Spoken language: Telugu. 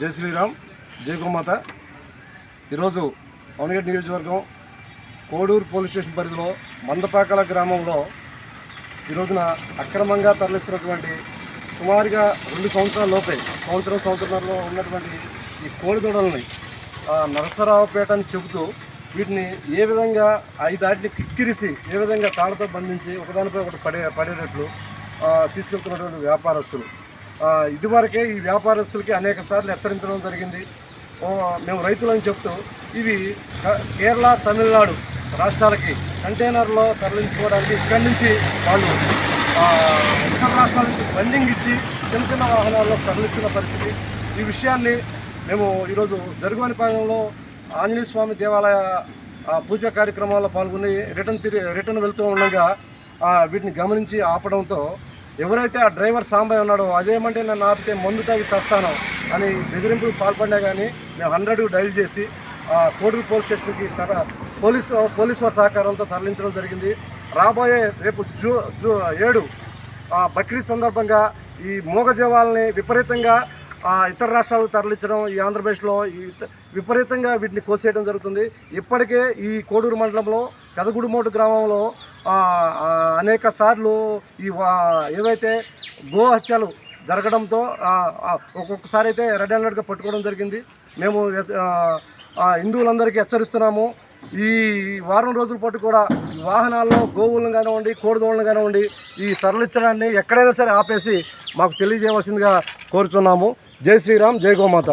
జై శ్రీరామ్ జై గోమాత. ఈరోజు అవనగడ్ నియోజకవర్గం కోడూరు పోలీస్ స్టేషన్ పరిధిలో మందపాకల గ్రామంలో ఈ రోజున అక్రమంగా తరలిస్తున్నటువంటి సుమారుగా రెండు సంవత్సరాల లోపే సంవత్సరం సంవత్సరంలో ఉన్నటువంటి ఈ కోడిదూడల్ని నరసరావుపేట అని చెబుతూ వీటిని ఏ విధంగా ఐదు దాటిని కిక్కిరిసి ఏ విధంగా తాళతో బంధించి ఒకదానిపై ఒకటి పడే పడేటట్లు తీసుకెళ్తున్నటువంటి వ్యాపారస్తులు. ఇదివరకే ఈ వ్యాపారస్తులకి అనేక సార్లు హెచ్చరించడం జరిగింది. మేము రైతులని చెప్తూ ఇవి కేరళ తమిళనాడు రాష్ట్రాలకి కంటైనర్లో తరలించుకోవడానికి ఇక్కడి నుంచి వాళ్ళు ఇతర రాష్ట్రాల నుంచి బండింగ్ ఇచ్చి చిన్న చిన్న వాహనాల్లో తరలిస్తున్న పరిస్థితి. ఈ విషయాన్ని మేము ఈరోజు జరుగువనిపాలెంలో ఆంజనేయ స్వామి దేవాలయ పూజ పూజా కార్యక్రమాల్లో పాల్గొని రిటర్న్ తిరిగి రిటర్న్ వెళ్తూ ఉండగా వీటిని గమనించి ఆపడంతో ఎవరైతే ఆ డ్రైవర్ సాంబయ్య ఉన్నాడో అదేమంటే నన్ను ఆపితే మందు తాగి చేస్తాను అని బెదిరింపులు పాల్పడినా కానీ మేము హండ్రెడ్ డైల్ చేసి ఆ, కోడూరు పోలీస్ స్టేషన్కి తర పోలీసు పోలీసు వారి సహకారంతో తరలించడం జరిగింది. రాబోయే రేపు జూ జూ ఏడు బక్రీద్ సందర్భంగా ఈ మూగజీవాలని విపరీతంగా ఇతర రాష్ట్రాలకు తరలించడం ఈ ఆంధ్రప్రదేశ్లో ఈ విపరీతంగా వీటిని కోసేయడం జరుగుతుంది. ఇప్పటికే ఈ కోడూరు మండలంలో పెదగుడిమోటు గ్రామంలో అనేక సార్లు ఈ వా- ఏవైతే గో హత్యలు జరగడంతో ఒక్కొక్కసారి అయితే రెడ్ హ్యాండెడ్గా పట్టుకోవడం జరిగింది. మేము హిందువులందరికీ హెచ్చరిస్తున్నాము. ఈ వారం రోజుల పాటు కూడా వాహనాల్లో గోవులను కానివ్వండి కోడిదోళ్ళను కానివ్వండి ఈ తరలించడాన్ని ఎక్కడైనా సరే ఆపేసి మాకు తెలియజేయవలసిందిగా కోరుచున్నాము. జై శ్రీరామ్ జై గోమాత.